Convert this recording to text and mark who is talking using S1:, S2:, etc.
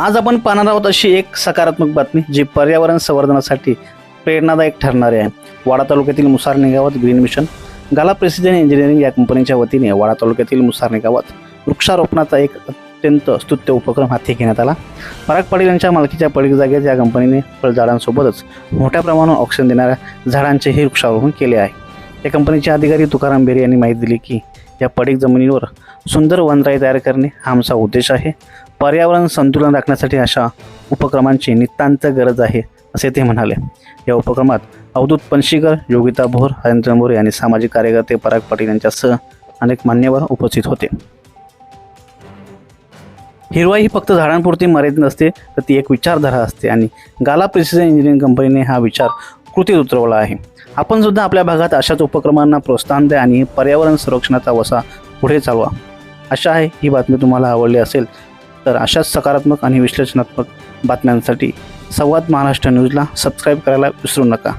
S1: आज आपण पाहणार आहोत अशी एक सकारात्मक बातमी जी पर्यावरण संवर्धनासाठी प्रेरणादायक ठरणारी आहे. वाडा तालुक्यातील मुसारणे गावात Green Mission Gala Precision Engineering या कंपनीच्या वतीने वाडा तालुक्यातील मुसारणे गावात वृक्षारोपणाचा एक अत्यंत स्तुत्य उपक्रम हाती घेण्यात आला. पराग पाटील यांच्या मालकीच्या पडीक जागेत या कंपनीने फळझाडांसोबतच मोठ्या प्रमाणावर ऑक्सिजन देणाऱ्या झाडांचेही वृक्षारोपण केले आहे. या कंपनीचे अधिकारी तुकाराम बेरे यांनी माहिती दिली की या पडीक जमिनीवर सुंदर वनराई तयार करणे हा आमचा उद्देश आहे. पर्यावरण संतुलन राखण्यासाठी अशा उपक्रमांची नितांत गरज आहे असे ते म्हणाले. या उपक्रमात अवधूत पणशीकर योगिता भोर हरेंद्र मोरे आणि सामाजिक कार्यकर्ते पराग पाटील यांच्यासह अनेक मान्यवर उपस्थित होते. हिरवाई ही फक्त झाडांपुरती मर्यादित नसते तर ती एक विचारधारा असते आणि गाला प्रिसिजन इंजिनिअरिंग कंपनीने हा विचार कृतीत उतरवला आहे. आपण सुद्धा आपल्या भागात अशाच उपक्रमांना प्रोत्साहन द्या आणि पर्यावरण संरक्षणाचा वसा पुढे चालवा. अशा आहे ही बातमी तुम्हाला आवडली असेल तर अशाच सकारात्मक आणि विश्लेषणात्मक बातम्यांसाठी संवाद महाराष्ट्र न्यूजला सबस्क्राईब करायला विसरू नका.